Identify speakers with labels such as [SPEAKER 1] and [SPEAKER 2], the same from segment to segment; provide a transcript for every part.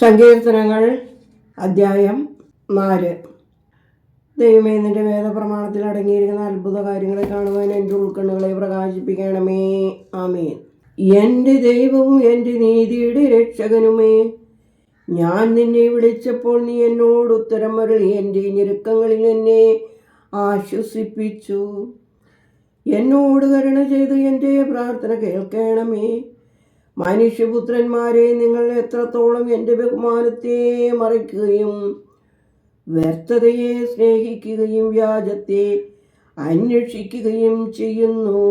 [SPEAKER 1] സങ്കീർത്തനങ്ങൾ അദ്ധ്യായം നാല്. ദൈവമേ നിന്റെ വേദപ്രമാണത്തിൽ അടങ്ങിയിരിക്കുന്ന അത്ഭുത കാര്യങ്ങളെ കാണുവാൻ എന്റെ ഉൾക്കണ്ണുകളെ പ്രകാശിപ്പിക്കണമേ. ആമേൻ. എന്റെ ദൈവവും എന്റെ നീതിയുടെ രക്ഷകനുമേ. ഞാൻ നിന്നെ വിളിച്ചപ്പോൾ നീ എന്നോട് ഉത്തരം മരളി എന്റെ ഞെരുക്കങ്ങളിൽ എന്നെ ആശ്വസിപ്പിച്ചു. എന്നോട് കരുണ ചെയ്ത് എന്റെ പ്രാർത്ഥന കേൾക്കണമേ. മനുഷ്യപുത്രന്മാരെ നിങ്ങൾ എത്രത്തോളം എന്റെ ബഹുമാനത്തെ മറിക്കുകയും വ്യർത്ഥതയെ സ്നേഹിക്കുകയും വ്യാജത്തെ അന്വേഷിക്കുകയും ചെയ്യുന്നു.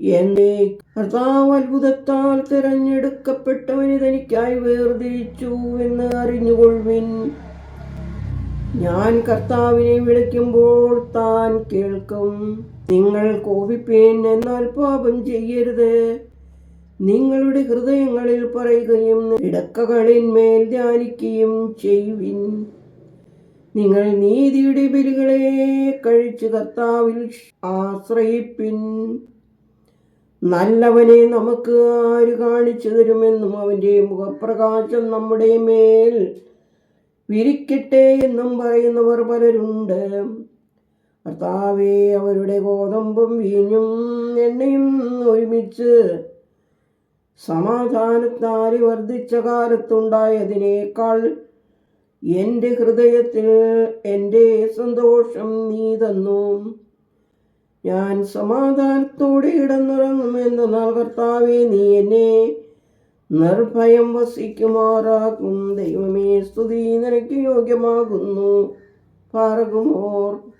[SPEAKER 1] എന്നെ കർത്താവ് അത്ഭുതത്താൽ തിരഞ്ഞെടുക്കപ്പെട്ടവന് തനിക്കായി വേർതിരിച്ചു എന്ന് അറിഞ്ഞുകൊള്ളുവിൻ. ഞാൻ കർത്താവിനെ വിളിക്കുമ്പോൾ താൻ കേൾക്കും. നിങ്ങൾ കോപിപ്പേൻ എന്നാൽ പാപം ചെയ്യരുത്. നിങ്ങളുടെ ഹൃദയങ്ങളിൽ പറയുകയും ഇടക്കകളിന്മേൽ ധ്യാനിക്കുകയും ചെയ്യുവിൻ. നിങ്ങൾ നീതിയുടെ ബലികളെ കഴിച്ച് കർത്താവിൽ ആശ്രയിപ്പിൻ. നല്ലവനെ നമുക്ക് ആര് കാണിച്ചു തരുമെന്നും അവന്റെ മുഖപ്രകാശം നമ്മുടെ മേൽ വിരിക്കട്ടെ എന്നും പറയുന്നവർ പലരുണ്ട്. കർത്താവെ അവരുടെ ഗോതമ്പും വീഞ്ഞും എണ്ണയും ഒരുമിച്ച് സമാധാനത്താൽ വർദ്ധിച്ച കാലത്തുണ്ടായതിനേക്കാൾ എന്റെ ഹൃദയത്തിൽ എന്റെ സന്തോഷം നീ തന്നു. ഞാൻ സമാധാനത്തോടെ ഇടന്നുറങ്ങുമെന്നാൽ കർത്താവെ നീ എന്നെ നിർഭയം വസിക്കുമാറാക്കും ദൈവമേ സ്തുതി. നിനക്ക് യോഗ്യമാകുന്നു. പാറകുമോർ.